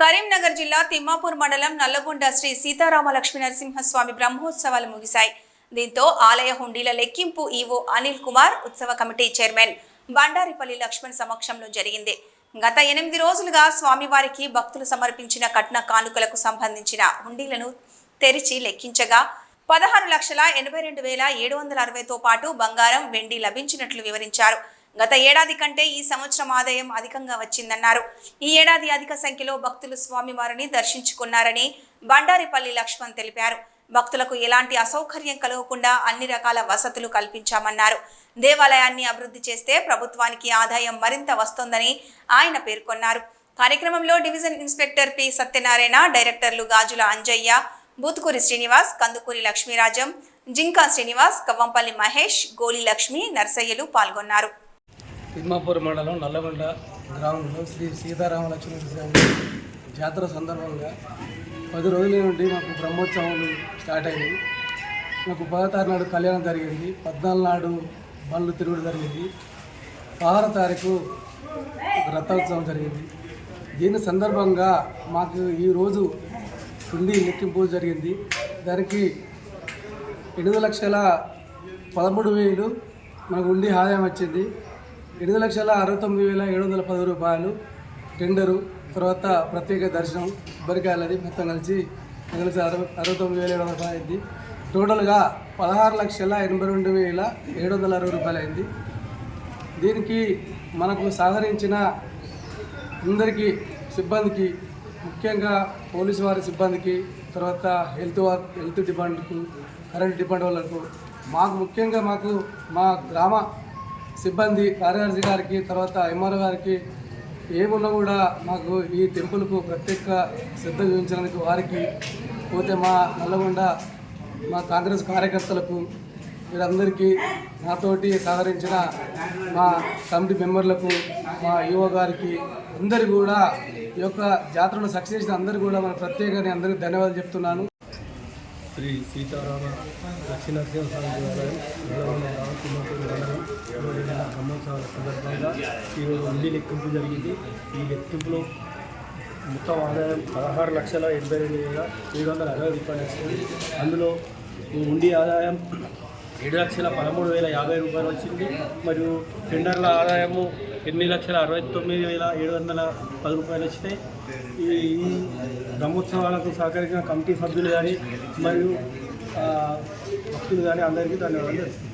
కరీంనగర్ జిల్లా తిమ్మాపూర్ మండలం నల్లగొండ శ్రీ సీతారామ లక్ష్మీ నరసింహస్వామి బ్రహ్మోత్సవాలు ముగిశాయి. దీంతో ఆలయ హుండీల లెక్కింపు ఈవో అనిల్ కుమార్ ఉత్సవ కమిటీ చైర్మన్ బండారిపల్లి లక్ష్మణ్ సమక్షంలో జరిగింది. గత ఎనిమిది రోజులుగా స్వామివారికి భక్తులు సమర్పించిన కట్న కానుకలకు సంబంధించిన హుండీలను తెరిచి లెక్కించగా పదహారు లక్షల ఎనభై రెండు వేల ఏడు వందల అరవైతో పాటు బంగారం వెండి లభించినట్లు వివరించారు. గత ఏడాది కంటే ఈ సంవత్సరం ఆదాయం అధికంగా వచ్చిందన్నారు. ఈ ఏడాది అధిక సంఖ్యలో భక్తులు స్వామివారిని దర్శించుకున్నారని బండారిపల్లి లక్ష్మణ్ తెలిపారు. భక్తులకు ఎలాంటి అసౌకర్యం కలగకుండా అన్ని రకాల వసతులు కల్పించామన్నారు. దేవాలయాన్ని అభివృద్ధి చేస్తే ప్రభుత్వానికి ఆదాయం మరింత వస్తోందని ఆయన పేర్కొన్నారు. కార్యక్రమంలో డివిజన్ ఇన్స్పెక్టర్ పి సత్యనారాయణ డైరెక్టర్లు గాజుల అంజయ్య బూతుకూరి శ్రీనివాస్ కందుకూరి లక్ష్మీరాజం జింకా శ్రీనివాస్ కవ్వంపల్లి మహేష్ గోలి లక్ష్మి నర్సయ్యలు పాల్గొన్నారు. తిమ్మాపూర్ మండలం నల్లగొండ గ్రామంలో శ్రీ సీతారామలక్ష్మణ స్వామి జాతర సందర్భంగా పది రోజుల నుండి మాకు బ్రహ్మోత్సవాలు స్టార్ట్ అయినాయి. మాకు పదహారు నాడు కళ్యాణం జరిగింది పద్నాలుగు నాడు బండ్లు తిరుగుడు జరిగింది పదహారో తారీఖు రథోత్సవం జరిగింది. దీని సందర్భంగా మాకు ఈరోజు కుండి లెక్కింపు జరిగింది. దానికి ఎనిమిది లక్షల పదమూడు వేలు మనకు ఉండి ఆదాయం వచ్చింది. ఎనిమిది లక్షల అరవై తొమ్మిది వేల ఏడు వందల పది రూపాయలు టెండరు తర్వాత ప్రత్యేక దర్శనం కొబ్బరికాయలది మొత్తం కలిసి కలిసి అరవై అరవై తొమ్మిది వేల ఏడు వందల రూపాయలు అయింది. టోటల్గా పదహారు లక్షల ఎనభై రెండు వేల ఏడు వందల అరవై రూపాయలు అయింది. దీనికి మనకు సహకరించిన అందరికీ సిబ్బందికి ముఖ్యంగా పోలీసు వారి సిబ్బందికి తర్వాత హెల్త్ వార్ హెల్త్ డిపార్ట్మెంట్కు కరెంట్ డిపార్ట్మెంట్ వాళ్ళకు మాకు ముఖ్యంగా మాకు మా గ్రామ సిబ్బంది కార్యదర్శి గారికి తర్వాత ఎంఆర్ఓ గారికి ఏమున్నా కూడా మాకు ఈ టెంపుల్కు ప్రత్యేక శ్రద్ధ చూపించడానికి వారికి పోతే మా నల్లగొండ మా కాంగ్రెస్ కార్యకర్తలకు వీరందరికీ నాతోటి సహకరించిన మా కమిటీ మెంబర్లకు మా యువ గారికి అందరికీ కూడా ఈ యొక్క జాతరను సక్సెస్ అందరూ అందరికీ కూడా మన ప్రత్యేకంగా అందరికీ ధన్యవాదాలు చెప్తున్నాను. శ్రీ సీతారామ లక్ష్మీనరసింహ స్వామి దేవాలయం నల్లగొండ గ్రామం మండలం ఇరవై బ్రహ్మోత్సవాల సందర్భంగా ఈరోజు ఉండి లెక్కింపు జరిగింది. ఈ లెక్కింపులో మొత్తం ఆదాయం పదహారు లక్షల ఎనభై రెండు వేల ఏడు వందల అరవై రూపాయలు వచ్చింది. అందులో ఈ ఉండి ఆదాయం ఏడు లక్షల పదమూడు వేల యాభై రూపాయలు వచ్చింది. మరియు టెండర్ల ఆదాయము ఎనిమిది లక్షల అరవై తొమ్మిది వేల ఏడు వందల పది రూపాయలు వచ్చినాయి. ఈ బ్రహ్మోత్సవాలకు సహకరించిన కమిటీ సభ్యులు కానీ మరియు భక్తులు కానీ అందరికీ ధన్యవాదాలు